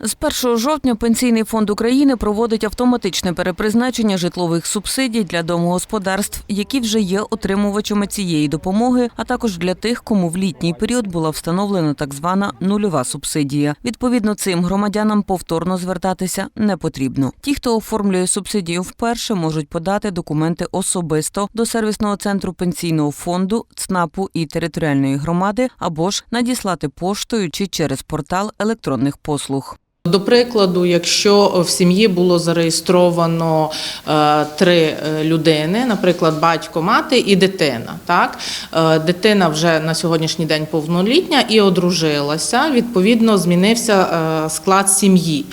З 1 жовтня Пенсійний фонд України проводить автоматичне перепризначення житлових субсидій для домогосподарств, які вже є отримувачами цієї допомоги, а також для тих, кому в літній період була встановлена так звана нульова субсидія. Відповідно, цим громадянам повторно звертатися не потрібно. Ті, хто оформлює субсидію вперше, можуть подати документи особисто до сервісного центру пенсійного фонду, ЦНАПу і територіальної громади, або ж надіслати поштою чи через портал електронних послуг. До прикладу, якщо в сім'ї було зареєстровано е, три е, людини, наприклад, батько, мати і дитина, так Е, дитина вже на сьогоднішній день повнолітня і одружилася. Відповідно, змінився склад сім'ї.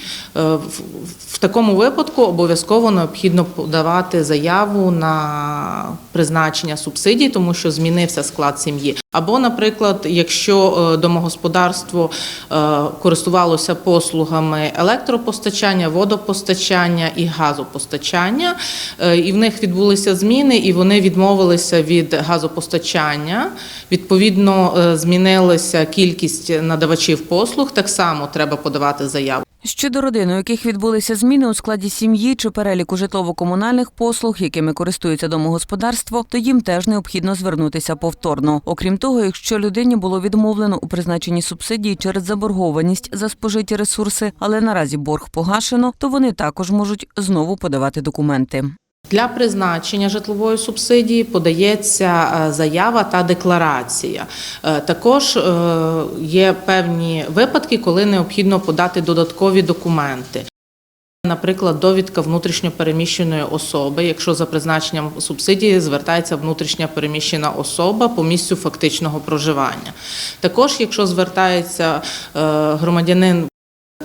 В- такому випадку обов'язково необхідно подавати заяву на призначення субсидій, тому що змінився склад сім'ї. Або, наприклад, якщо е, домогосподарство е, користувалося послугами електропостачання, водопостачання і газопостачання, е, і в них відбулися зміни, і вони відмовилися від газопостачання. Відповідно, змінилася кількість надавачів послуг. Так само треба подавати заяву. Щодо родин, у яких відбулися зміни у складі сім'ї чи переліку житлово-комунальних послуг, якими користується домогосподарство, то їм теж необхідно звернутися повторно. Окрім того, якщо людині було відмовлено у призначенні субсидії через заборгованість за спожиті ресурси, але наразі борг погашено, то вони також можуть знову подавати документи. Для призначення житлової субсидії подається е, заява та декларація. Е, Також е, є певні випадки, коли необхідно подати додаткові документи. Наприклад, довідка внутрішньо переміщеної особи, якщо за призначенням субсидії звертається внутрішня переміщена особа по місцю фактичного проживання. Також, якщо звертається громадянин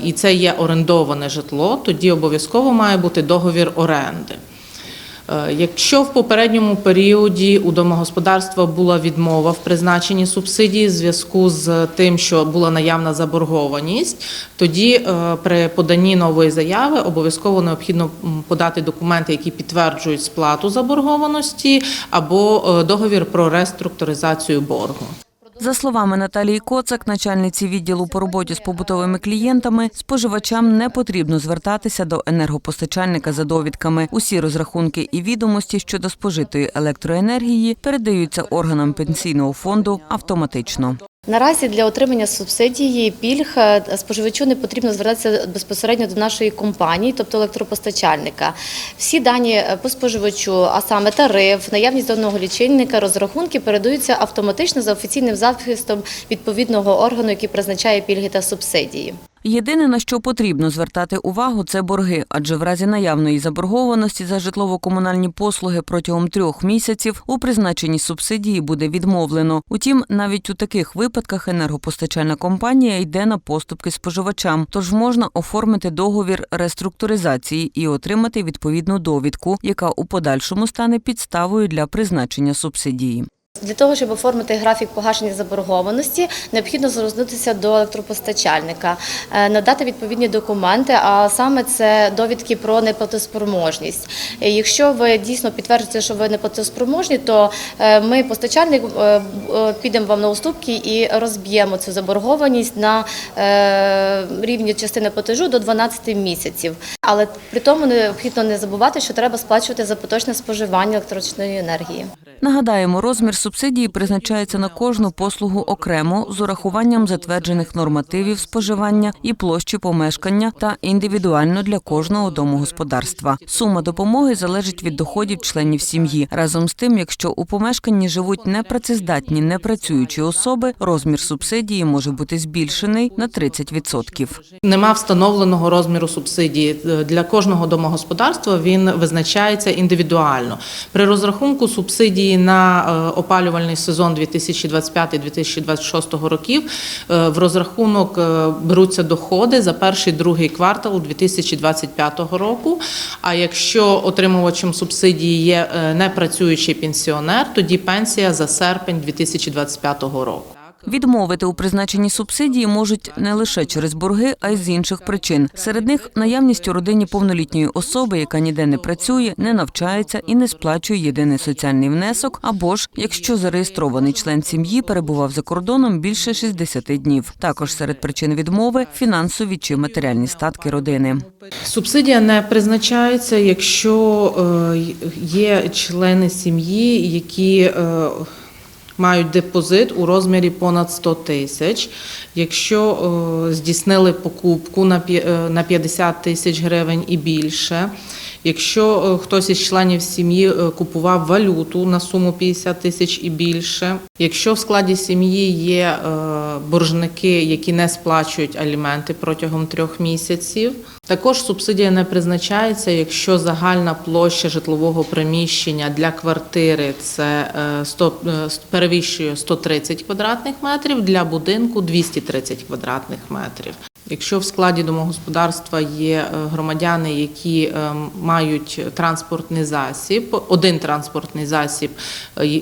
і це є орендоване житло, тоді обов'язково має бути договір оренди. Е, Якщо в попередньому періоді у домогосподарства була відмова в призначенні субсидії в зв'язку з тим, що була наявна заборгованість, тоді е, при поданні нової заяви обов'язково необхідно подати документи, які підтверджують сплату заборгованості, або е, договір про реструктуризацію боргу. За словами Наталії Коцак, начальниці відділу по роботі з побутовими клієнтами, споживачам не потрібно звертатися до енергопостачальника за довідками. Усі розрахунки і відомості щодо спожитої електроенергії передаються органам пенсійного фонду автоматично. Наразі для отримання субсидії пільг е, споживачу не потрібно звертатися безпосередньо до нашої компанії, тобто електропостачальника. Всі дані е, по споживачу, а саме тариф, наявність даного лічильника, розрахунки передаються автоматично за офіційним захистом відповідного органу, який призначає пільги та субсидії. Єдине на що потрібно звертати увагу, це борги, адже в разі наявної заборгованості за житлово-комунальні послуги протягом трьох місяців у призначенні субсидії буде відмовлено. Утім, навіть у таких випадках енергопостачальна компанія йде на поступки споживачам, тож можна оформити договір реструктуризації і отримати відповідну довідку, яка у подальшому стане підставою для призначення субсидії. Для того, щоб оформити графік погашення заборгованості, необхідно звернутися до електропостачальника, е, надати відповідні документи, а саме це довідки про неплатоспроможність. Е, Якщо ви дійсно підтверджуєте, що ви неплатоспроможні, то е, ми, постачальник, підемо вам на уступки і розб'ємо цю заборгованість на рівні частини платежу до 12 місяців. Але при тому необхідно не забувати, що треба сплачувати за поточне споживання електричної енергії. Нагадаємо, розмір субсидії призначається на кожну послугу окремо з урахуванням затверджених нормативів споживання і площі помешкання та індивідуально для кожного домогосподарства. Сума допомоги залежить від доходів членів сім'ї. Разом з тим, якщо у помешканні живуть непрацездатні непрацюючі особи, розмір субсидії може бути збільшений на 30%. Нема встановленого розміру субсидії для кожного домогосподарства. Він визначається індивідуально. При розрахунку субсидії на е, опалювальний сезон 2025-2026 років е, в розрахунок е, беруться доходи за перший другий квартал 2025 року. А якщо отримувачем субсидії є е, непрацюючий пенсіонер, тоді пенсія за серпень 2025 року. Відмовити у призначенні субсидії можуть не лише через борги, а й з інших причин. Серед них наявність у родині повнолітньої особи, яка ніде не працює, не навчається і не сплачує єдиний соціальний внесок, або ж якщо зареєстрований член сім'ї перебував за кордоном більше 60 днів. Також серед причин відмови фінансові чи матеріальні статки родини. Субсидія не призначається, якщо е, є члени сім'ї, які е, мають депозит у розмірі понад 100 тисяч. Якщо е, здійснили покупку на п'я- е, на 50 тисяч гривень і більше. Якщо е, хтось із членів сім'ї е, купував валюту на суму 50 тисяч і більше, якщо в складі сім'ї є е, боржники, які не сплачують аліменти протягом трьох місяців, також субсидія не призначається, якщо загальна площа житлового приміщення для квартири це е, 100, е, перевищує 130 квадратних метрів, для будинку 230 квадратних метрів. Якщо в складі домогосподарства є е, громадяни, які е, мають транспортний засіб, один транспортний засіб е,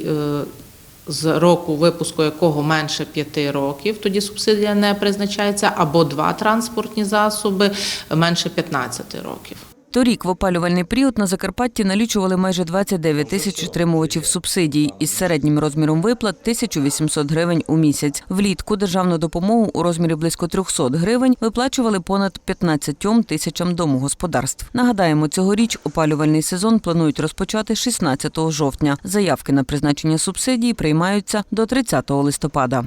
з року випуску якого менше 5 років, тоді субсидія не призначається, або два транспортні засоби менше 15 років. Торік в опалювальний період на Закарпатті налічували майже 29 тисяч отримувачів субсидій із середнім розміром виплат 1800 гривень у місяць. Влітку державну допомогу у розмірі близько 300 гривень виплачували понад 15 тисячам домогосподарств. Нагадаємо, цьогоріч опалювальний сезон планують розпочати 16 жовтня. Заявки на призначення субсидії приймаються до 30 листопада.